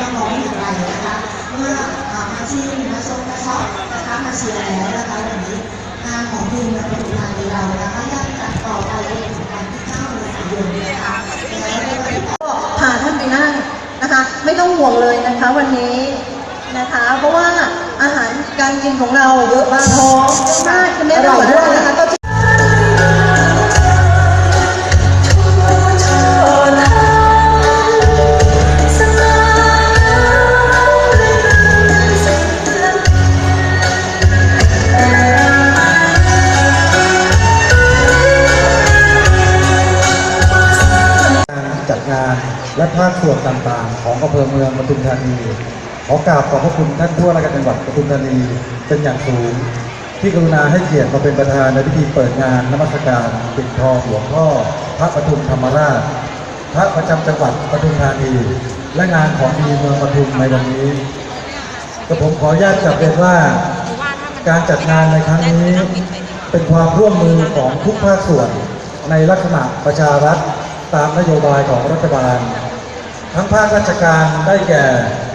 ต้องร้องอย่างไรนะคะ เมื่อมาชิมมาชมมาช็อปนะคะมาเชียร์แล้วนะคะวันนี้งานของทีมเราเป็นงานในเรานะคะยังจัดต่อไปจนถึงวันที่9เมษายนนะคะแล้วในวันที่ก็พาท่านไปนั่งนะคะ ไม่ต้องห่วงเลยนะคะวันนี้นะคะ เพราะว่าอาหารการกินของเราเยอะมากท้อ จัดงาน และภาคส่วนต่างๆ ของอำเภอเมืองปทุมธานี ขอกราบขอบพระคุณท่านผู้ว่าราชการจังหวัดปทุมธานีเป็นอย่างสูง ที่กรุณาให้เกียรติมาเป็นประธานในพิธีเปิดงานนมัสการปิดทองหลวงพ่อพระปทุมธรรมราช พระประจำจังหวัดปทุมธานี และงานของดีเมืองปทุมในวันนี้กระผมขออนุญาตกลับเรียนว่า การจัดงานในครั้งนี้เป็นความร่วมมือของทุกภาคส่วนในลักษณะประชารัฐ ตามนโยบายของรัฐบาล ทั้งภาคราชการได้แก่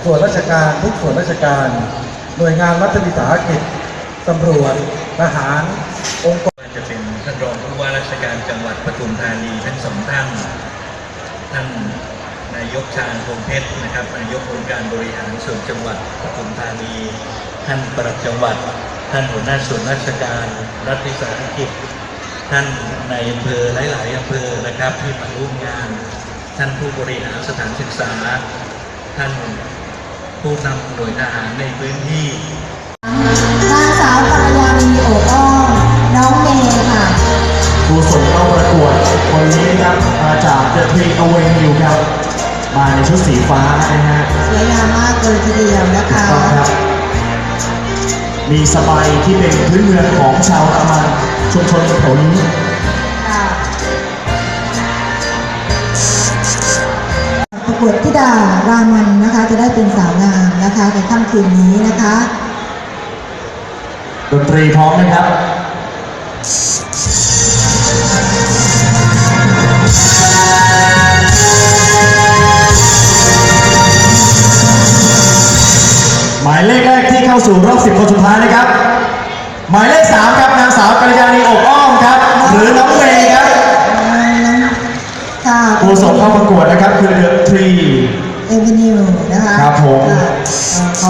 ส่วนราชการทุกส่วนราชการ หน่วยงานรัฐวิสาหกิจตำรวจทหาร องค์กรจะเป็นท่านรองผู้ว่าราชการจังหวัดปทุมธานีทั้งสองท่านท่านนายกชาญพงเพชรนะครับนายกองค์การบริหารส่วนจังหวัดปทุมธานีท่านปลัดจังหวัด ท่านหัวหน้าส่วนราชการ รัฐวิสาหกิจ ท่านในายอำเภอหลาย ๆอำเภอนะครับที่มาร่วมงาน ท่านผู้บริหารสถานศึกษา ท่านผู้นำหน่วยทหารในพื้นที่นางสาวปรายานีโออ้อมน้องเมย์ค่ะผู้ส่งเข้าประกวดคนนี้นะครับมาจาก The Tree Avenue ครับ มาในชุดสีฟ้านะฮะสวยงามมากเลยทีเดียวนะคะต้องครับ มีสบายที่เป็นพื้นเมืองของชาวอามันชุมชนผลค่ะประกวดธิดารามันนะคะจะได้เป็นสาวงามนะคะในค่ำคืนนี้นะคะ ดนตรีพร้อมนะครับ เลขแรกที่เข้าสู่รอบ10คนสุดท้ายนะครับ หมายเลข3ครับนางสาวกัลยาณีอบอ้อมครับ หรือน้องเมย์ครับค่ะผู้ส่งเข้าประกวดนะครับ คือ The Tree เอเวนิวนะคะครับผมค่ะเอ่อขอ